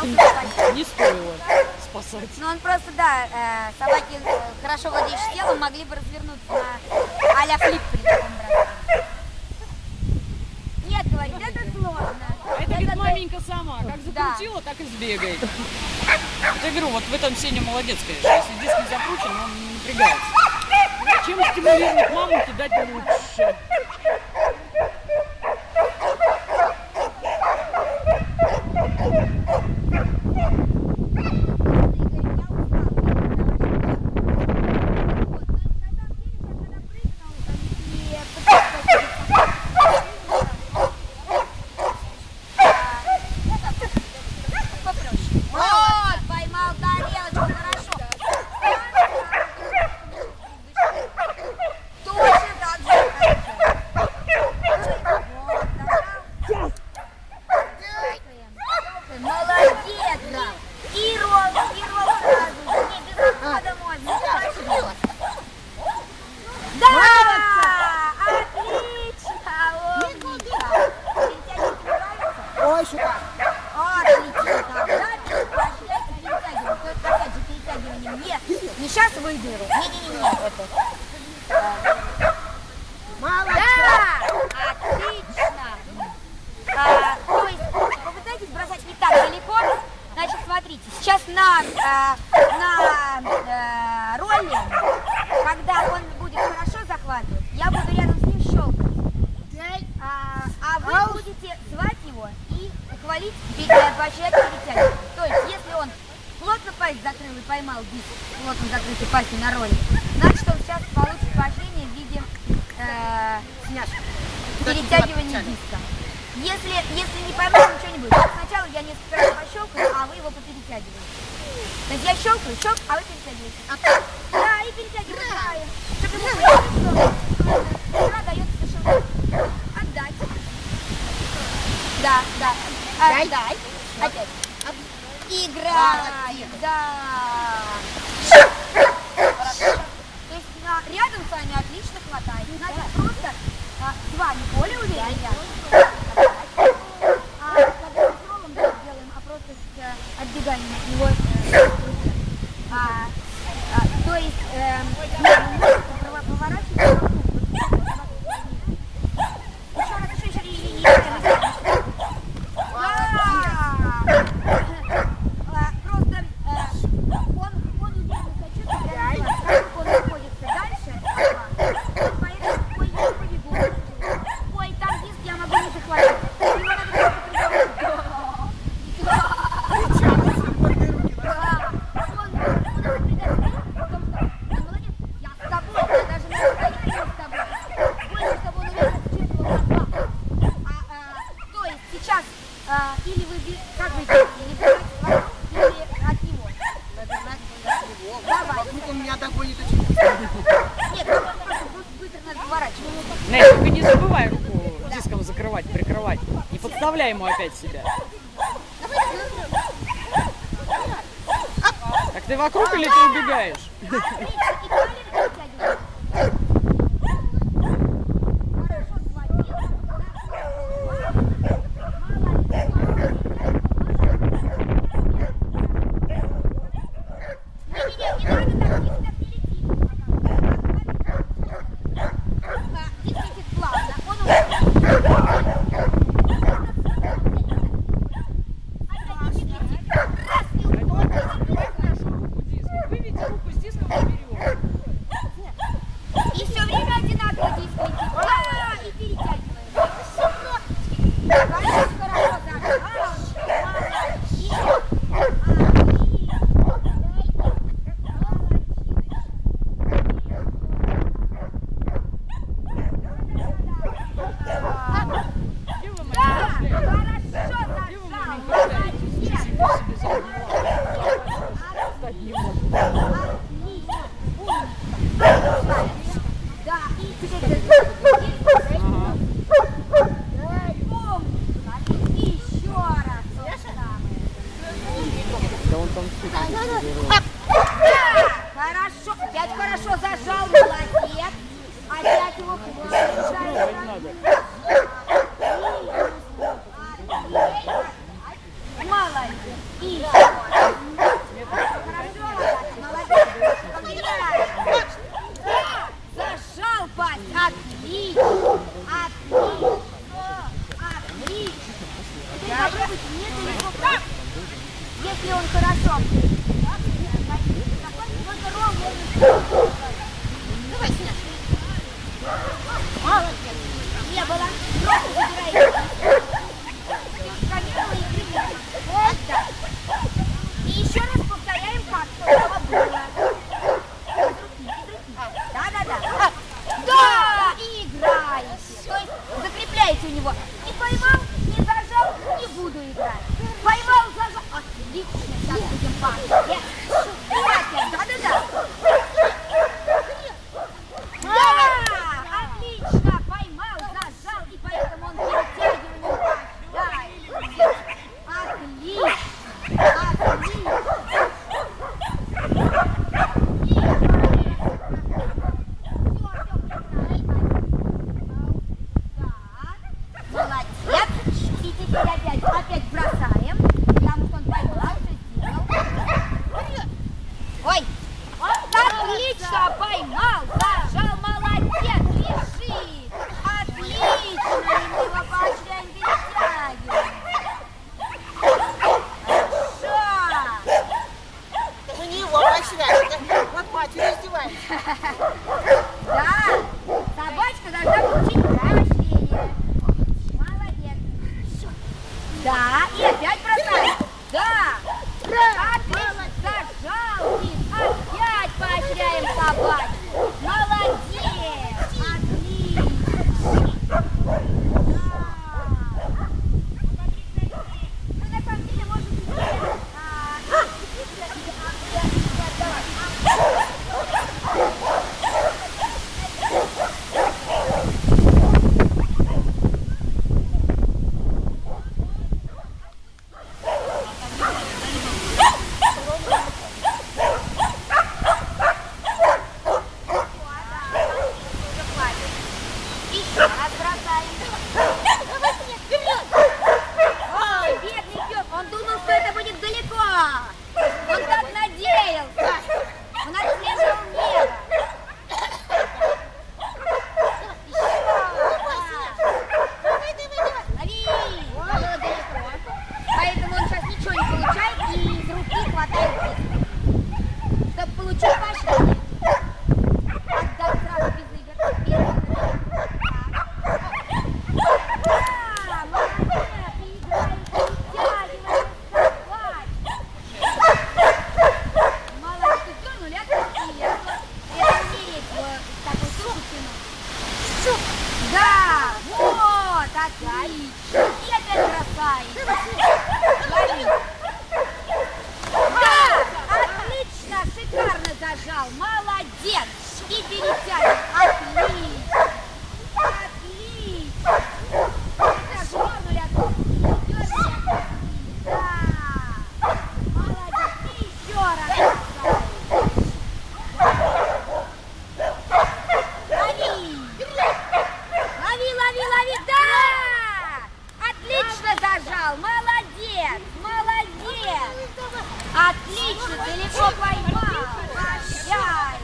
пытался спасти. Не стоило спасать. Ну он просто, да, э, собаки э, хорошо владеющие телом могли бы развернуться на а-ля флип при таком браслете. Нет, говорит, это сложно. А это, говорит, маменька сама. Как закрутила, так и сбегает. Вот я говорю, вот в этом Сеня молодец, конечно. Если диск не закручен, он не напрягается. Чем стимулировать маму кидать лучше? Вот, поймал тарелочку, хорошо. Точно так же. Вот, зажал. Молодец, да. И ролл, и ролл сразу. Не, без расхода можно. Да! Отлично! Умничка! Перетягивать нравится? Ой, шука. Отлично, тогда поощряйте перетягивание. Только опять же перетягивание не, не сейчас выдеру. Не-не-не, это. Молодец. Да! Отлично! А, то есть попытайтесь бросать не так далеко. Значит, смотрите, сейчас на, а, на ролле, когда он будет хорошо захватывать, я буду рядом с ним щелкать. А, а вы будете звать его и хвалить, поощрять перетягивать. То есть, если он плотно пасть закрыл и поймал диск плотно закрытой пастью на ролле, значит, он сейчас получит поощрение в виде э, перетягивания диска. Если, если не поймал, ничего не будет. Сначала я несколько раз пощелкаю, а вы его поперетягиваете. То есть я щелкаю, щелк, а вы перетягиваете. И перетягиваете. Чтобы игра дается совершенно. Отдать. Да, да. Отдай. Опять. Играй. Да. То есть на- рядом с вами отлично хватает. Значит, просто а, с вами более уверенно рядом. А когда мы с роллом да, делаем, а просто с э, отбеганием от него. э, а, а, то есть э, не, вы можете прова- поворачивать вокруг. Еще раз, еще, еще, и- и- и- Да! А, Просто э, он, он уверенно сочувствует, как он находится дальше от вас. Поэтому, ой, я не побегу. Ой, там диск я могу не захватить. Его надо просто придумать. Да. Да. Он, он напрягается в том, что он молодец. Я с тобой, я даже на расстоянии с тобой. Больше, чтобы он уверенно чувствовал вас. А, а, то есть сейчас а, или вы бе- как вы делаете, или бежать вокруг, или от него. Давай. Вдруг он меня догонит очень. Нет, ну, просто быстро- быстро надо поворачиваться. Нэй, только не забывай руку диском закрывать, прикрывать. Не подставляй ему опять себя. Так ты вокруг или ты убегаешь? Отлично, и талию вытягиваем. Хорошо схватил. Не-не-не, не надо так, диск так не летит. А, Диск летит плавно, он уже... Опять диск летит. Раз, и он Хорошо руку диска. Выведи руку с диском вперед. И все время одинаково диск летит. А, и перетягиваем. Хорошо, хорошо, зажал. Молодец. Где вы, Да, маленькая? хорошо Где вы, зажал. маленькая? Молодец. Ничего себе забывала. Встать не могу. Отлично. Умница. Да, и теперь нажал. Молодец! И перетянем. Отлично! Отлично! Это жмурнули оттуда. Да! Молодец! И еще раз. Лови! Лови, лови, лови! Да! Отлично зажал! Молодец! Молодец! Отлично, далеко поймал. Прощай.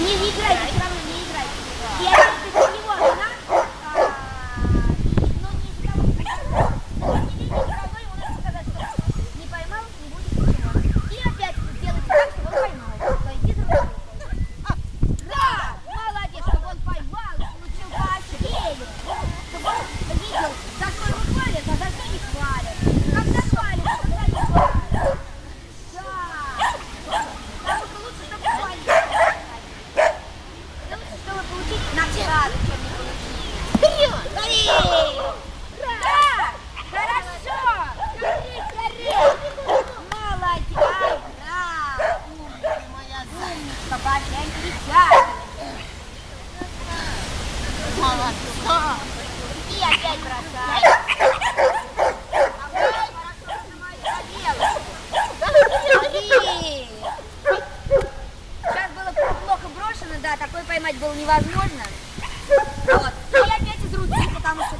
Не, не играйте, все равно не играйте. Я просто него одна. Молодец, чтобы он поймал, получил поощрение, чтобы он видел, поймать было невозможно. Вот. и я опять из руки, потому что